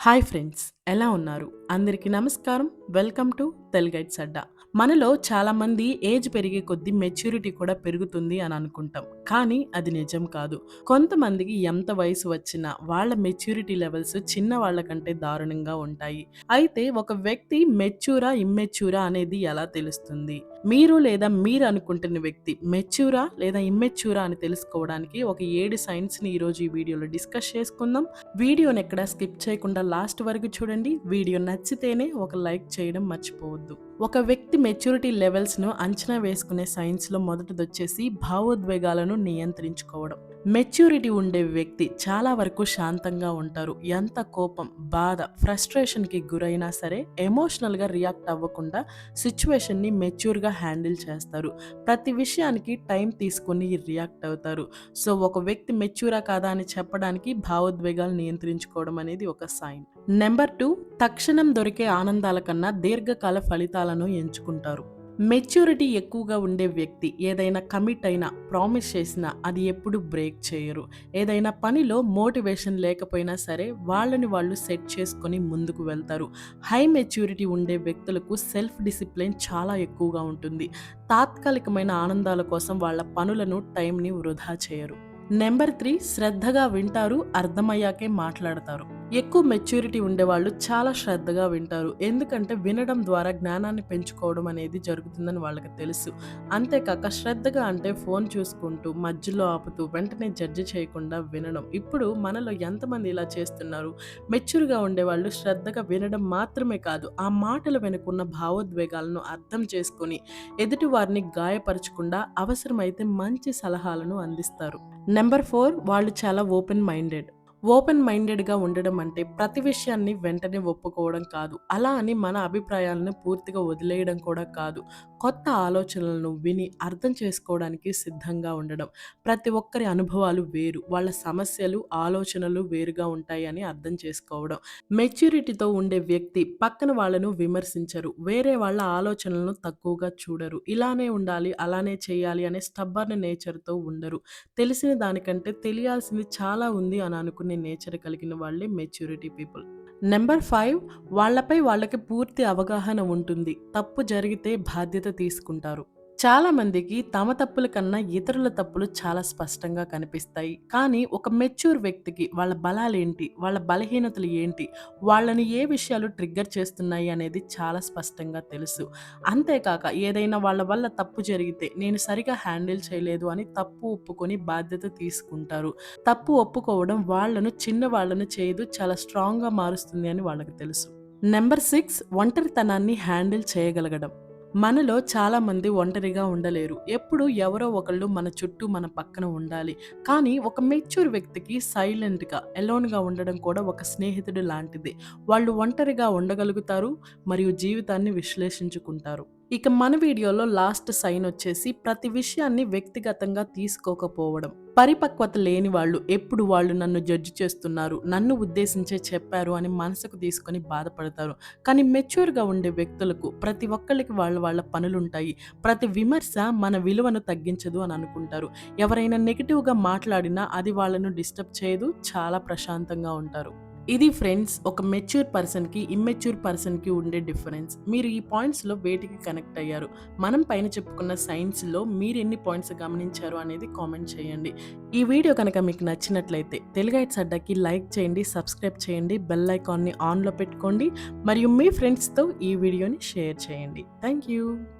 Hi friends ఎలా ఉన్నారు? అందరికీ నమస్కారం. వెల్కమ్ టు తెలుగైట్స్ అడ్డా మనలో చాలామంది ఏజ్ పెరిగే కొద్దీ మెచ్యూరిటీ కూడా పెరుగుతుంది అని అనుకుంటాం. కానీ అది నిజం కాదు. కొంతమందికి ఎంత వయసు వచ్చినా వాళ్ళ మెచ్యూరిటీ లెవెల్స్ చిన్న వాళ్ళ కంటే దారుణంగా ఉంటాయి. అయితే ఒక వ్యక్తి మెచ్యూరా ఇమ్మెచ్యూరా అనేది ఎలా తెలుస్తుంది? మీరు లేదా మీరు అనుకుంటున్న వ్యక్తి మెచ్యూరా లేదా ఇమ్మెచ్యూరా అని తెలుసుకోవడానికి ఒక ఏడు సైన్స్ని ఈరోజు ఈ వీడియోలో డిస్కస్ చేసుకుందాం. వీడియోని ఎక్కడ స్కిప్ చేయకుండా లాస్ట్ వరకు చూడండి. వీడియో నచ్చితేనే ఒక లైక్ చేయడం మర్చిపోవద్దు. ఒక వ్యక్తి మెచ్యూరిటీ లెవెల్స్ను అంచనా వేసుకునే సైన్స్లో మొదటిది వచ్చేసి భావోద్వేగాలను నియంత్రించుకోవడం. మెచ్యూరిటీ ఉండే వ్యక్తి చాలా వరకు శాంతంగా ఉంటారు. ఎంత కోపం బాధ ఫ్రస్ట్రేషన్కి గురైనా సరే ఎమోషనల్గా రియాక్ట్ అవ్వకుండా సిచ్యువేషన్ని మెచ్యూర్గా హ్యాండిల్ చేస్తారు. ప్రతి విషయానికి టైం తీసుకొని రియాక్ట్ అవుతారు. సో ఒక వ్యక్తి మెచ్యూరా కాదా అని చెప్పడానికి భావోద్వేగాలు నియంత్రించుకోవడం అనేది ఒక సైన్. నెంబర్ టూ తక్షణం దొరికే ఆనందాల కన్నా దీర్ఘకాల ఫలితాలను ఎంచుకుంటారు. మెచ్యూరిటీ ఎక్కువగా ఉండే వ్యక్తి ఏదైనా కమిట్ అయినా ప్రామిస్ చేసినా అది ఎప్పుడు బ్రేక్ చేయరు. ఏదైనా పనిలో మోటివేషన్ లేకపోయినా సరే వాళ్ళని వాళ్ళు సెట్ చేసుకొని ముందుకు వెళ్తారు. హై మెచ్యూరిటీ ఉండే వ్యక్తులకు సెల్ఫ్ డిసిప్లిన్ చాలా ఎక్కువగా ఉంటుంది. తాత్కాలికమైన ఆనందాల కోసం వాళ్ళ పనులను టైంని వృధా చేయరు. నెంబర్ త్రీ శ్రద్ధగా వింటారు అర్థమయ్యాకే మాట్లాడతారు. ఎక్కువ మెచ్యూరిటీ ఉండేవాళ్ళు చాలా శ్రద్ధగా వింటారు. ఎందుకంటే వినడం ద్వారా జ్ఞానాన్ని పెంచుకోవడం అనేది జరుగుతుందని వాళ్ళకి తెలుసు. అంతేకాక శ్రద్ధగా అంటే ఫోన్ చూసుకుంటూ మధ్యలో ఆపుతూ వెంటనే జడ్జి చేయకుండా వినడం. ఇప్పుడు మనలో ఎంతమంది ఇలా చేస్తున్నారు? మెచ్యూర్గా ఉండేవాళ్ళు శ్రద్ధగా వినడం మాత్రమే కాదు ఆ మాటల వెనుకున్న భావోద్వేగాలను అర్థం చేసుకుని ఎదుటి వారిని గాయపరచకుండా అవసరమైతే మంచి సలహాలను అందిస్తారు. నెంబర్ ఫోర్ వాళ్ళు చాలా ఓపెన్ మైండెడ్ ఓపెన్ మైండెడ్గా ఉండడం అంటే ప్రతి విషయాన్ని వెంటనే ఒప్పుకోవడం కాదు. అలా అని మన అభిప్రాయాలను పూర్తిగా వదిలేయడం కూడా కాదు. కొత్త ఆలోచనలను విని అర్థం చేసుకోవడానికి సిద్ధంగా ఉండడం. ప్రతి ఒక్కరి అనుభవాలు వేరు వాళ్ళ సమస్యలు ఆలోచనలు వేరుగా ఉంటాయి అని అర్థం చేసుకోవడం. మెచ్యూరిటీతో ఉండే వ్యక్తి పక్కన వాళ్ళను విమర్శించరు వేరే వాళ్ళ ఆలోచనలను తక్కువగా చూడరు. ఇలానే ఉండాలి అలానే చేయాలి అనే స్టబ్బర్న్ నేచర్తో ఉండరు. తెలిసిన దానికంటే తెలియాల్సింది చాలా ఉంది అని అనుకునే నేచర్ కలిగిన వాళ్ళే మెచ్యూరిటీ పీపుల్. నెంబర్ ఫైవ్ వాళ్ళపై వాళ్ళకి పూర్తి అవగాహన ఉంటుంది. తప్పు జరిగితే బాధ్యత తీసుకుంటారు. చాలా మందికి తమ తప్పుల కన్నా ఇతరుల తప్పులు చాలా స్పష్టంగా కనిపిస్తాయి. కానీ ఒక మెచ్యూర్ వ్యక్తికి వాళ్ళ బలాలేంటి? వాళ్ళ బలహీనతలు ఏంటి? వాళ్ళని ఏ విషయాలు ట్రిగ్గర్ చేస్తున్నాయి అనేది చాలా స్పష్టంగా తెలుసు. అంతేకాక ఏదైనా వాళ్ళ వల్ల తప్పు జరిగితే నేను సరిగా హ్యాండిల్ చేయలేదు అని తప్పు ఒప్పుకొని బాధ్యత తీసుకుంటారు. తప్పు ఒప్పుకోవడం వాళ్ళను చిన్న వాళ్ళను చేయదు చాలా స్ట్రాంగ్గా మారుస్తుంది అని వాళ్ళకి తెలుసు. నెంబర్ సిక్స్ ఒంటరితనాన్ని హ్యాండిల్ చేయగలగడం. మనలో చాలామంది ఒంటరిగా ఉండలేరు. ఎప్పుడు ఎవరో ఒకళ్ళు మన చుట్టూ మన పక్కన ఉండాలి. కానీ ఒక మెచ్యూర్ వ్యక్తికి సైలెంట్గా ఎలోన్గా ఉండడం కూడా ఒక స్నేహితుడు లాంటిది. వాళ్ళు ఒంటరిగా ఉండగలుగుతారు మరియు జీవితాన్ని విశ్లేషించుకుంటారు. ఇక మన వీడియోలో లాస్ట్ సైన్ వచ్చేసి ప్రతి విషయాన్ని వ్యక్తిగతంగా తీసుకోకపోవడం. పరిపక్వత లేని వాళ్ళు ఎప్పుడు వాళ్ళు నన్ను జడ్జి చేస్తున్నారు నన్ను ఉద్దేశించే చెప్పారు అని మనసుకు తీసుకొని బాధపడతారు. కానీ మెచ్యూర్గా ఉండే వ్యక్తులకు ప్రతి ఒక్కళ్ళకి వాళ్ళ వాళ్ళ పనులుంటాయి. ప్రతి విమర్శ మన విలువను తగ్గించదు అని అనుకుంటారు. ఎవరైనా నెగిటివ్గా మాట్లాడినా అది వాళ్ళను డిస్టర్బ్ చేయదు చాలా ప్రశాంతంగా ఉంటారు. ఇది ఫ్రెండ్స్ ఒక మెచ్యూర్ పర్సన్కి ఇమ్మెచ్యూర్ పర్సన్కి ఉండే డిఫరెన్స్ మీరు ఈ పాయింట్స్లో వేటికి కనెక్ట్ అయ్యారు? మనం పైన చెప్పుకున్న సైన్స్లో మీరు ఎన్ని పాయింట్స్ గమనించారు అనేది కామెంట్ చేయండి. ఈ వీడియో కనుక మీకు నచ్చినట్లయితే తెలుగైట్స్ అడ్డాకి లైక్ చేయండి సబ్స్క్రైబ్ చేయండి బెల్ ఐకాన్ని ఆన్లో పెట్టుకోండి మరియు మీ ఫ్రెండ్స్తో ఈ వీడియోని షేర్ చేయండి. Thank you